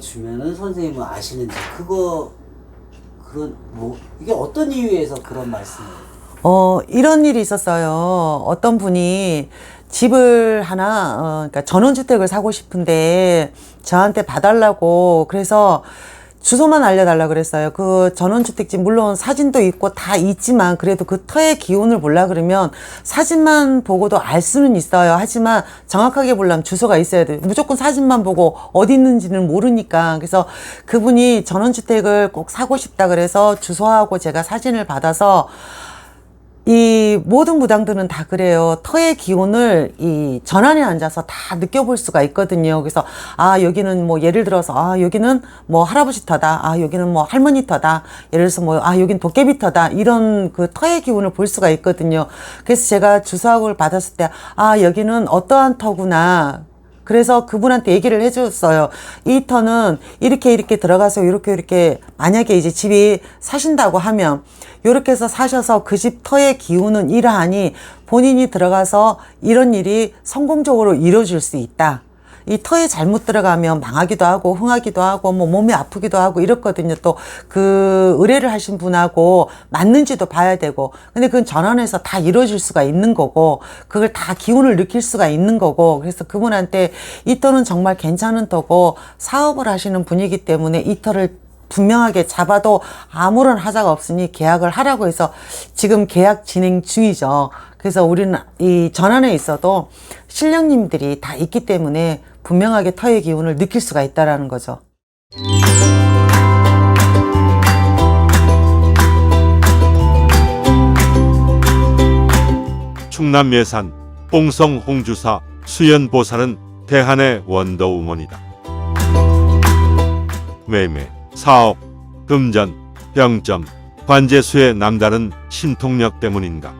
주면은 선생님은 아시는지 그거 그런 뭐 이게 어떤 이유에서 그런 말씀을 어, 이런 일이 있었어요. 어떤 분이 집을 하나, 어, 그러니까 전원주택을 사고 싶은데 저한테 봐달라고 그래서 주소만 알려달라 그랬어요. 그 전원주택집 물론 사진도 있고 다 있지만 그래도 그 터의 기온을 몰라 그러면 사진만 보고도 알 수는 있어요. 하지만 정확하게 보려면 주소가 있어야 돼요. 무조건 사진만 보고 어디 있는지는 모르니까. 그래서 그분이 전원주택을 꼭 사고 싶다 그래서 주소하고 제가 사진을 받아서 이 모든 무당들은 다 그래요. 터의 기운을 이 전환에 앉아서 다 느껴볼 수가 있거든요. 그래서 아 여기는 뭐 예를 들어서 아 여기는 뭐 할아버지 터다. 아 여기는 뭐 할머니 터다. 예를 들어서 뭐 아 여긴 도깨비 터다. 이런 그 터의 기운을 볼 수가 있거든요. 그래서 제가 주사학을 받았을 때 아 여기는 어떠한 터구나. 그래서 그분한테 얘기를 해줬어요. 이 터는 이렇게 이렇게 들어가서 이렇게 이렇게 만약에 이제 집이 사신다고 하면 이렇게 해서 사셔서 그 집 터의 기운은 이러하니 본인이 들어가서 이런 일이 성공적으로 이루어질 수 있다. 이 터에 잘못 들어가면 망하기도 하고 흥하기도 하고 뭐 몸이 아프기도 하고 이렇거든요. 또 그 의뢰를 하신 분하고 맞는지도 봐야 되고 근데 그건 전환해서 다 이루어질 수가 있는 거고 그걸 다 기운을 느낄 수가 있는 거고 그래서 그분한테 이 터는 정말 괜찮은 터고 사업을 하시는 분이기 때문에 이 터를 분명하게 잡아도 아무런 하자가 없으니 계약을 하라고 해서 지금 계약 진행 중이죠. 그래서 우리는 이 전환에 있어도 신령님들이 다 있기 때문에 분명하게 터의 기운을 느낄 수가 있다라는 거죠. 충남 예산 봉성 홍주사 수연보살은 대한의 원더우먼이다. 매매, 사업, 금전, 병점, 관제수의 남다른 신통력 때문인가.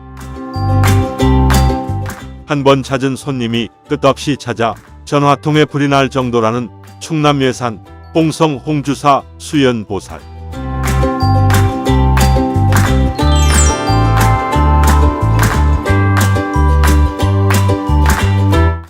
한 번 찾은 손님이 끝없이 찾아 전화통에 불이 날 정도라는 충남 예산 봉성 홍주사 수연보살.